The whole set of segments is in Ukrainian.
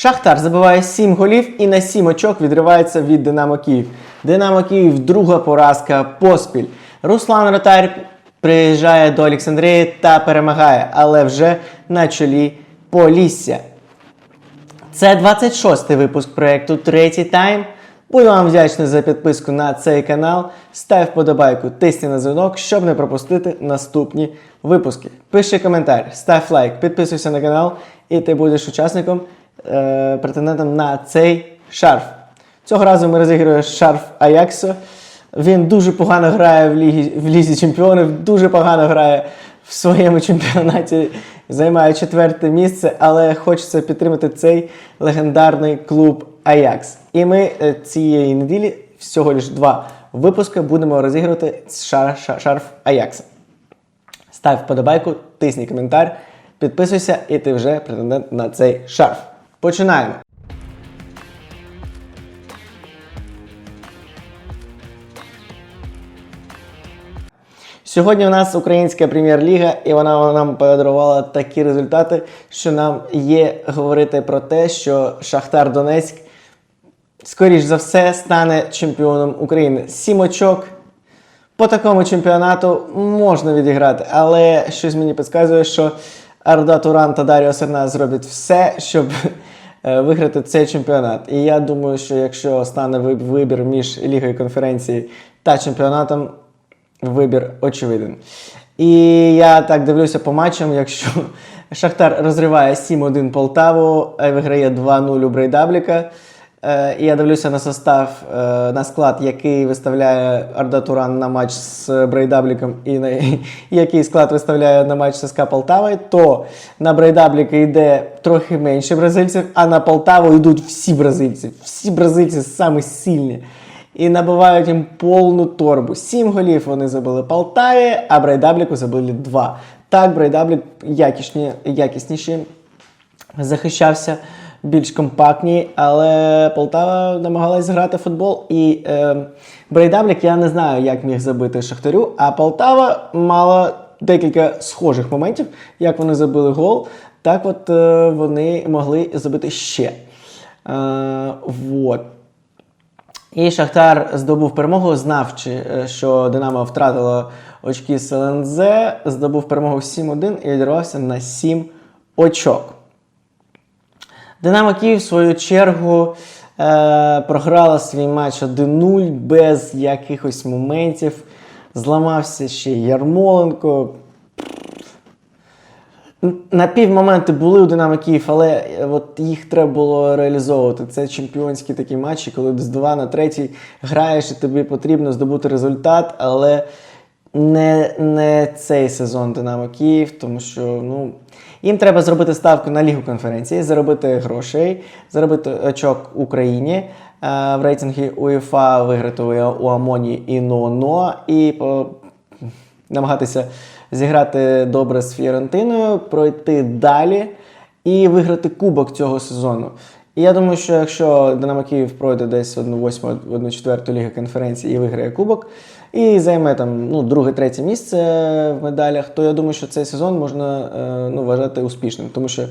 Шахтар забиває 7 голів і на 7 очок відривається від Динамо Київ. Динамо Київ друга поразка поспіль. Руслан Ротар приїжджає до Олександрії та перемагає, але вже на чолі Полісся. Це 26-й випуск проєкту Третій тайм. Буду вам вдячний за підписку на цей канал. Став вподобайку, тисни на дзвінок, щоб не пропустити наступні випуски. Пиши коментар, став лайк, підписуйся на канал, і ти будеш учасником, е, претендентом на цей шарф. Цього разу ми розігруємо шарф Аяксо. Він дуже погано грає в, лігі, в лізі чемпіонів, дуже погано грає в своєму чемпіонаті, займає четверте місце, але хочеться підтримати цей легендарний клуб Аякс. І ми е, цієї неділі всього лиш два випуски будемо розігрувати шар, шар, шарф Аякса. Став вподобайку, тисни коментар, підписуйся, і ти вже претендент на цей шарф. Починаємо! Сьогодні у нас українська прем'єр-ліга, і вона нам подарувала такі результати, що нам є говорити про те, що Шахтар Донецьк, скоріш за все, стане чемпіоном України. Сім очок по такому чемпіонату можна відіграти, але щось мені підказує, що Арда Туран та Даріо Серна зроблять все, щоб виграти цей чемпіонат. І я думаю, що якщо стане вибір між Лігою конференції та чемпіонатом, вибір очевиден. І я так дивлюся по матчам, якщо Шахтар розриває 7-1 Полтаву, виграє 2-0 у Брейдабліка. Е, І я дивлюся на состав, е, на склад, який виставляє Арда Туран на матч з Брейдабліком і на який склад виставляє на матч з СК Полтавою, то на Брейдабліка йде трохи менше бразильців, а на Полтаву йдуть всі бразильці. Всі бразильці самі сильні. І набивають їм повну торбу. Сім голів вони забили Полтаві, а Брейдабліку забили два. Так, Брейдаблік якісні, якісніші захищався більш компактні, але Полтава намагалась грати в футбол. І е, Брейдаблік я не знаю, як міг забити Шахтарю, а Полтава мала декілька схожих моментів, як вони забили гол, так от е, вони могли забити ще. Е, вот. І Шахтар здобув перемогу, знавши, е, що Динамо втратило очки з здобув перемогу 7-1 і відірвався на 7 очок. Динамо Київ, в свою чергу, е, програла свій матч 1-0 без якихось моментів. Зламався ще Ярмоленко. На півмоменти були у Динамо Київ, але е, от їх треба було реалізовувати. Це чемпіонські такі матчі, коли з 2 на 3 граєш і тобі потрібно здобути результат, але не, не цей сезон Динамо Київ, тому що ну, їм треба зробити ставку на Лігу конференції, заробити грошей, заробити очок Україні. е, В рейтингі УЄФА виграти у Амоні і НОНО і по, намагатися зіграти добре з Фіорентиною, пройти далі і виграти кубок цього сезону. І я думаю, що якщо Динамо Київ пройде десь одну восьму, одну четверту ліги конференції і виграє кубок, і займе там ну, друге-третє місце в медалях, то я думаю, що цей сезон можна е, ну, вважати успішним. Тому що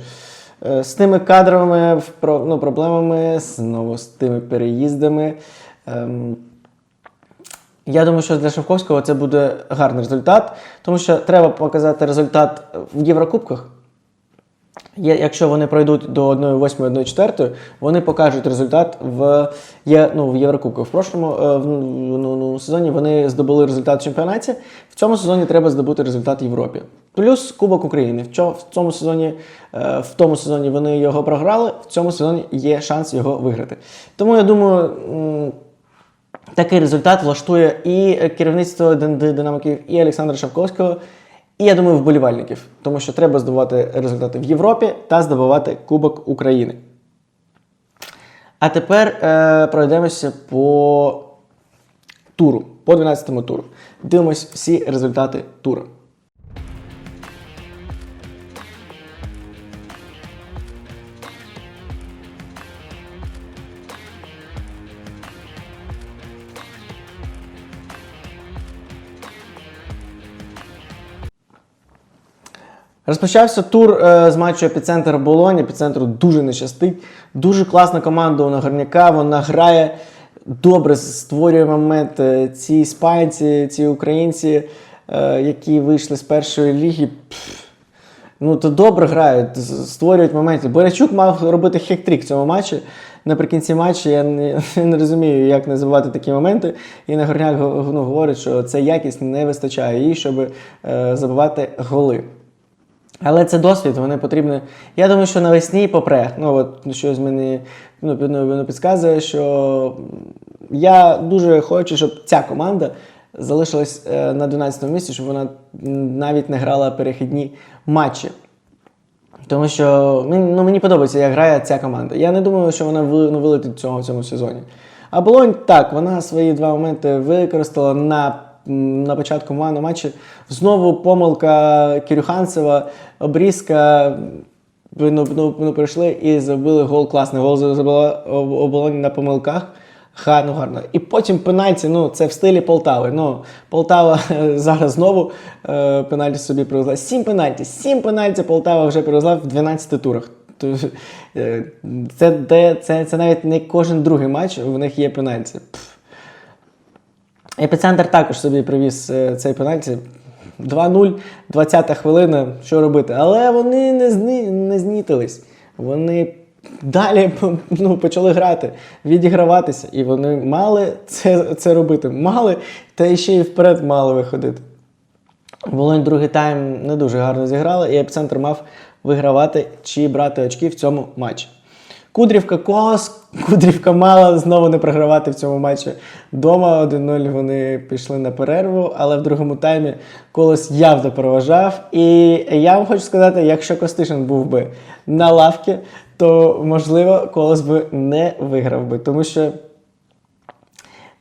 е, з тими кадровими ну, проблемами, знову з тими переїздами. ем, я думаю, що для Шевковського це буде гарний результат, тому що треба показати результат в Єврокубках. Якщо вони пройдуть до 1-8, 1-4, вони покажуть результат в, є, ну, в Єврокубках. В прошлому е, в, ну, ну, сезоні вони здобули результат в чемпіонаті. В цьому сезоні треба здобути результат в Європі. Плюс Кубок України. В, чо- в цьому сезоні, е, в тому сезоні вони його програли, в цьому сезоні є шанс його виграти. Тому я думаю. Такий результат влаштує і керівництво Дин- Дин- Динамо Київ, і Олександра Шавковського, і я думаю, вболівальників, тому що треба здобувати результати в Європі та здобувати Кубок України. А тепер е, пройдемося по туру, по 12-му туру. Дивимось всі результати туру. Розпочався тур е, з матчу епіцентр Болонь. Епіцентру дуже не щастить. Дуже класна команда у Нагорняка. Вона грає добре, створює моменти. Ці іспанці, ці українці, е, які вийшли з першої ліги. пф, Ну, то добре грають, створюють моменти. Борячук мав робити хек-трік в цьому матчі. Наприкінці матчу я не, я не розумію, як називати такі моменти. І Нагорняк го- ну, говорить, що це якість не вистачає їй, щоб е, забивати голи. Але це досвід, вони потрібні. Я думаю, що навесні попре. Ну, от щось мені ну, ну, воно підказує, що я дуже хочу, щоб ця команда залишилась е, на 12 місці, щоб вона навіть не грала перехідні матчі. Тому що ну, мені подобається, як грає ця команда. Я не думаю, що вона ну, вилетить в цьому, в цьому сезоні. А Болонь так, вона свої два моменти використала на, на початку ма- матчі. Знову помилка Кирюханцева, обрізка. Ну, ну, ну, прийшли і забили гол, класний гол забила оболонь на помилках. Гарно, гарно. І потім пенальті, ну це в стилі Полтави. Ну, Полтава зараз знову е, пенальті собі привезла. Сім пенальті, сім пенальті Полтава вже привезла в 12 турах. Е, Це, це, це навіть не кожен другий матч, в них є пенальті. Епіцентр також собі привіз е, цей пенальті. 2-0, 20-та хвилина, що робити? Але вони не, зни, не знітились. Вони далі ну, почали грати, відіграватися, і вони мали це, це робити. Мали, та ще й вперед мали виходити. Волонь другий тайм не дуже гарно зіграла, і епіцентр мав вигравати чи брати очки в цьому матчі. Кудрівка Колос, Кудрівка мала знову не програвати в цьому матчі. Дома 1-0 вони пішли на перерву, але в другому таймі Колос явно проважав. І я вам хочу сказати, якщо Костишин був би на лавці, то можливо Колос би не виграв би, тому що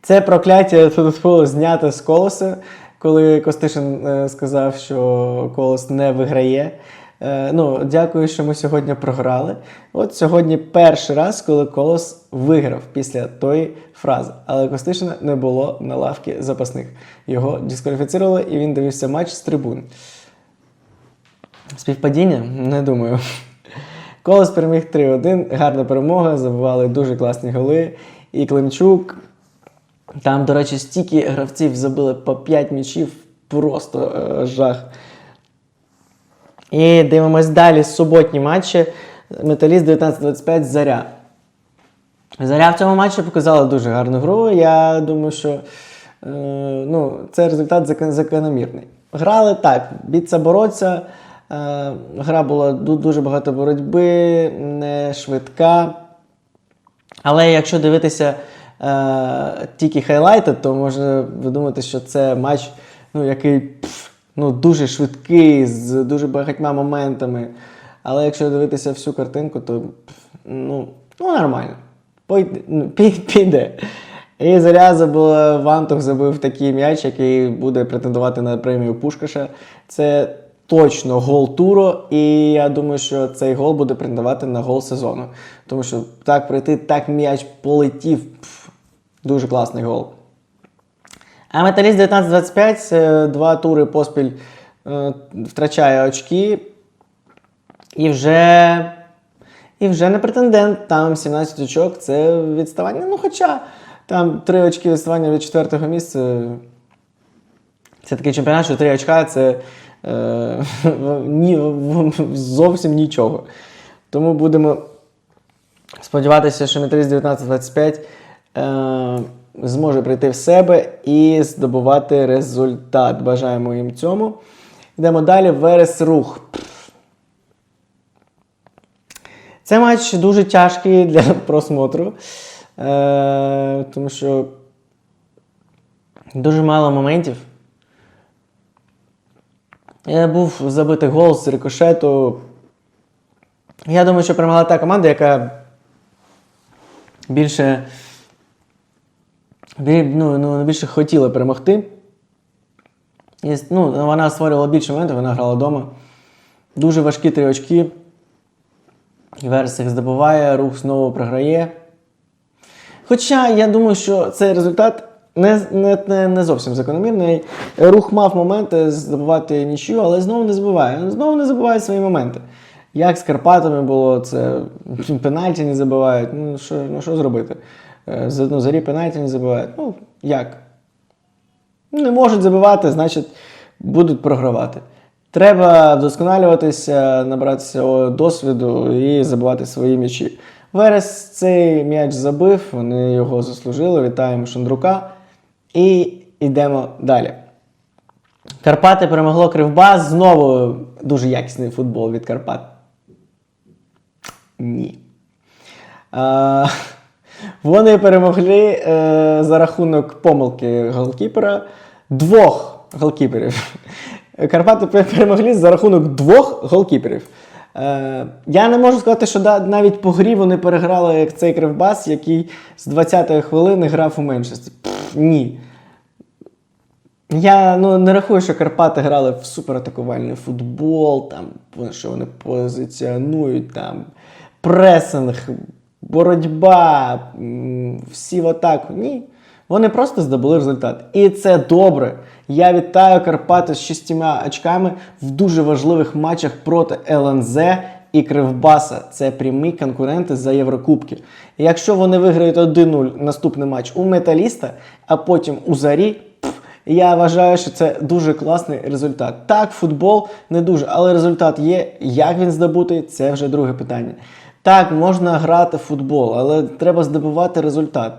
це прокляття тут було знято з колоса, коли Костишин е, сказав, що колос не виграє. Е, ну, дякую, що ми сьогодні програли. От сьогодні перший раз, коли колос виграв після тої фрази. Але Костишина не було на лавці запасних. Його дискваліфіцировали і він дивився матч з трибун. Співпадіння? Не думаю. Колос переміг 3-1, гарна перемога, забивали дуже класні голи. І Климчук. Там, до речі, стільки гравців забили по 5 м'ячів, просто е, жах. І дивимось далі суботні матчі. Металіст 19-25 Заря. Заря в цьому матчі показала дуже гарну гру. Я думаю, що е, ну, це результат закономірний. Грали так, бійця бороться. Е, гра була дуже багато боротьби, не швидка. Але якщо дивитися е, тільки хайлайти, то можна видумати, що це матч, ну, який пф, ну, дуже швидкий, з дуже багатьма моментами. Але якщо дивитися всю картинку, то ну, ну нормально. Ну, Піде. І Заря забила, Вантух забив такий м'яч, який буде претендувати на премію Пушкаша. Це точно гол туру, і я думаю, що цей гол буде претендувати на гол сезону. Тому що так пройти, так м'яч полетів. пф, дуже класний гол. А металіст 19-25, е, два тури поспіль е, втрачає очки. І вже. І вже не претендент, там 17 очок це відставання. Ну, хоча там 3 очки відставання від четвертого місця. Це такий чемпіонат, що 3 очка це е, ні, зовсім нічого. Тому будемо сподіватися, що металіст 19-25 е, зможе прийти в себе і здобувати результат. Бажаємо їм цьому. Йдемо далі. Верес рух. Це матч дуже тяжкий для просмотру, е, тому що дуже мало моментів. Е, Був забитий гол з рикошету. Я думаю, що перемогла та команда, яка більше, бі- ну, ну, більше хотіла перемогти. І, ну, вона створювала більше моментів, вона грала вдома. Дуже важкі три очки. Верес їх здобуває, рух знову програє. Хоча я думаю, що цей результат не, не, не, не зовсім закономірний. Рух мав моменти здобувати нічию, але знову не забуває. Знову не забуває свої моменти. Як з Карпатами було, це пенальті не забивають. Ну що, ну, що зробити? Е, ну, зарі пенальті не забивають. Ну, як? Не можуть забивати, значить, будуть програвати. Треба вдосконалюватися, набратися досвіду і забивати свої м'ячі. Верес цей м'яч забив, вони його заслужили. Вітаємо Шандрука. І йдемо далі. Карпати перемогло Кривбас. Знову дуже якісний футбол від Карпат. Ні. А, вони перемогли е, за рахунок помилки голкіпера двох голкіперів. Карпати перемогли за рахунок двох голкіперів. Е, я не можу сказати, що да, навіть по грі вони переграли як цей Кривбас, який з 20-ї хвилини грав у меншості. Ні. Я ну, не рахую, що Карпати грали в суператакувальний футбол, там, що вони позиціонують, там, пресинг, боротьба, всі в атаку. Ні. Вони просто здобули результат. І це добре. Я вітаю Карпати з шістьма очками в дуже важливих матчах проти ЛНЗ і Кривбаса. Це прямі конкуренти за Єврокубки. Якщо вони виграють 1-0 наступний матч у Металіста, а потім у Зарі. я вважаю, що це дуже класний результат. Так, футбол не дуже, але результат є. Як він здобутий, це вже друге питання. Так, можна грати в футбол, але треба здобувати результат.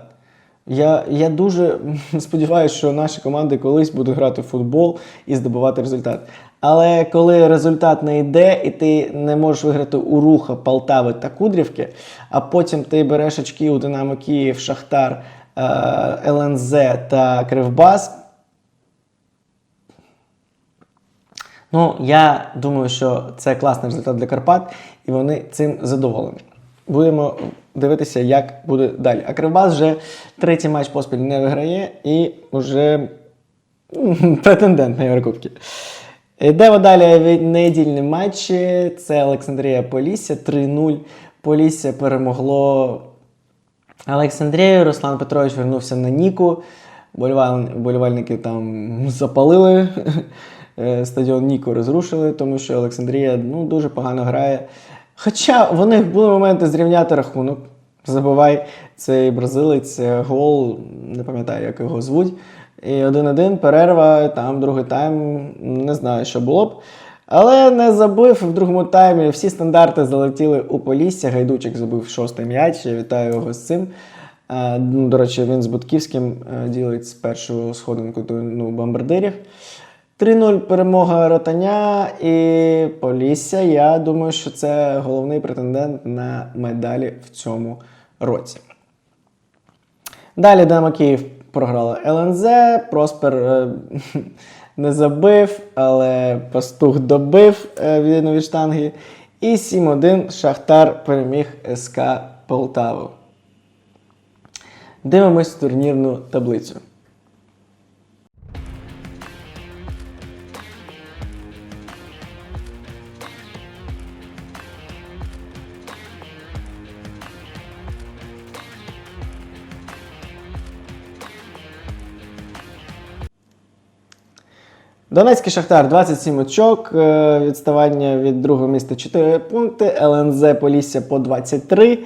Я, я дуже сподіваюся, що наші команди колись будуть грати в футбол і здобувати результат. Але коли результат не йде, і ти не можеш виграти у Руха, Полтави та Кудрівки, а потім ти береш очки у Динамо Київ, Шахтар, е, ЛНЗ та Кривбас. Ну, я думаю, що це класний результат для Карпат, і вони цим задоволені. Будемо дивитися, як буде далі. А Кривбас вже третій матч поспіль не виграє і вже претендент на Єврокубки. Йдемо далі від недільні матчі. Це Олександрія Полісся 3-0. Полісся перемогло Олександрію. Руслан Петрович вернувся на Ніку. Болівальники там запалили. Е, Стадіон Ніку розрушили, тому що Олександрія ну, дуже погано грає. Хоча в них були моменти зрівняти рахунок. Забувай, цей бразилець е, гол, не пам'ятаю, як його звуть. І 1-1, перерва, там другий тайм, не знаю, що було б. Але не забив в другому таймі. Всі стандарти залетіли у Полісся. Гайдучик забив шостий м'яч. Я вітаю його з цим. Е, ну, До речі, він з Будківським е, ділить з першу сходинку до ну, бомбардирів. 3-0 перемога Ротаня і Полісся. Я думаю, що це головний претендент на медалі в цьому році. Далі Динамо Київ програла ЛНЗ. Проспер е, не забив, але пастух добив е, відповідно від штанги. І 7-1 Шахтар переміг СК Полтаву. Дивимось турнірну таблицю. Донецький Шахтар 27 очок, е, відставання від другого місця 4 пункти, ЛНЗ Полісся по 23.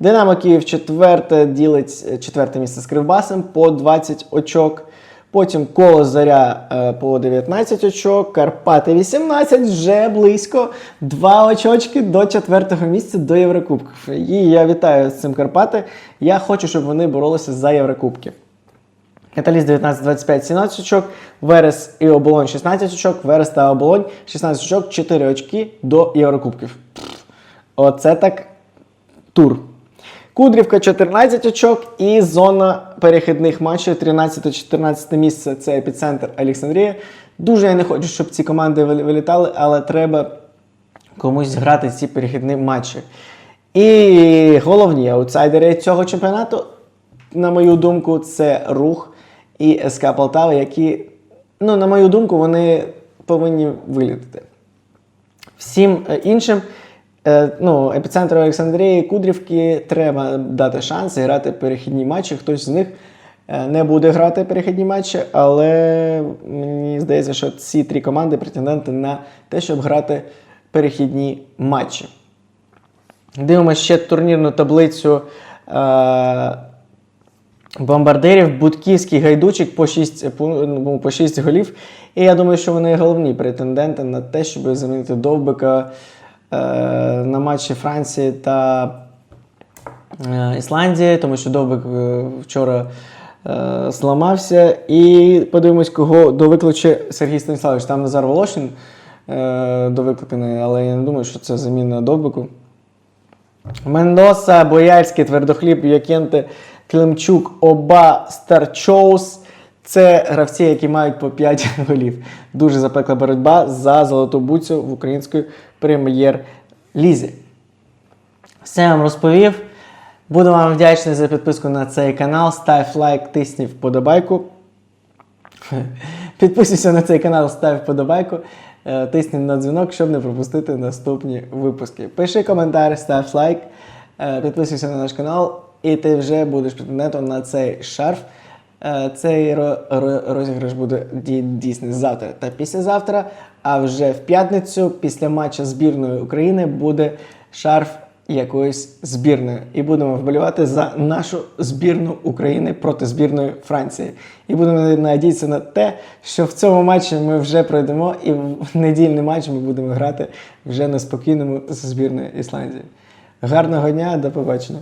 Динамо Київ четверте ділить е, четверте місце з Кривбасом по 20 очок. Потім коло Заря е, по 19 очок, Карпати 18, вже близько. Два очочки до четвертого місця до Єврокубків. І я вітаю з цим Карпати. Я хочу, щоб вони боролися за Єврокубки. Каталіст 19-25 17 очок, Верес і Оболонь 16 очок, Верес та Оболонь 16 очок, 4 очки до Єврокубків. Оце так тур. Кудрівка 14 очок і зона перехідних матчів 13-14 місце це епіцентр Олександрія. Дуже я не хочу, щоб ці команди вилітали, але треба комусь зграти ці перехідні матчі. І головні аутсайдери цього чемпіонату, на мою думку, це рух і СК Полтава, які, ну, на мою думку, вони повинні вилітати. Всім е, іншим, е, ну, епіцентру Олександрії, Кудрівки треба дати шанс грати перехідні матчі. Хтось з них е, не буде грати перехідні матчі, але мені здається, що ці три команди претенденти на те, щоб грати перехідні матчі. Дивимося ще турнірну таблицю бомбардирів. Будківський гайдучик по 6, по, ну, 6 голів. І я думаю, що вони головні претенденти на те, щоб замінити Довбика е- на матчі Франції та е, Ісландії, тому що Довбик е, вчора е, зламався. І подивимось, кого довикличе Сергій Станіславович. Там Назар Волошин е, довикликаний, але я не думаю, що це заміна Довбику. Мендоса, Бояльський, Твердохліб, Якенте, Климчук, Оба, Старчоус. Це гравці, які мають по 5 голів. Дуже запекла боротьба за золоту буцю в української прем'єр-лізі. Все вам розповів. Буду вам вдячний за підписку на цей канал. Став лайк, тисні вподобайку. Підписуйся на цей канал, став вподобайку, е, тисни на дзвінок, щоб не пропустити наступні випуски. Пиши коментар, став лайк, е, підписуйся на наш канал, і ти вже будеш претендентом на цей шарф. Е, Цей ро- ро- розіграш буде ді- дійсний завтра та післязавтра. А вже в п'ятницю, після матчу збірної України, буде шарф якоїсь збірної. І будемо вболівати за нашу збірну України проти збірної Франції. І будемо надіятися на те, що в цьому матчі ми вже пройдемо, і в недільний матч ми будемо грати вже на спокійному з збірною Ісландії. Гарного дня, до побачення.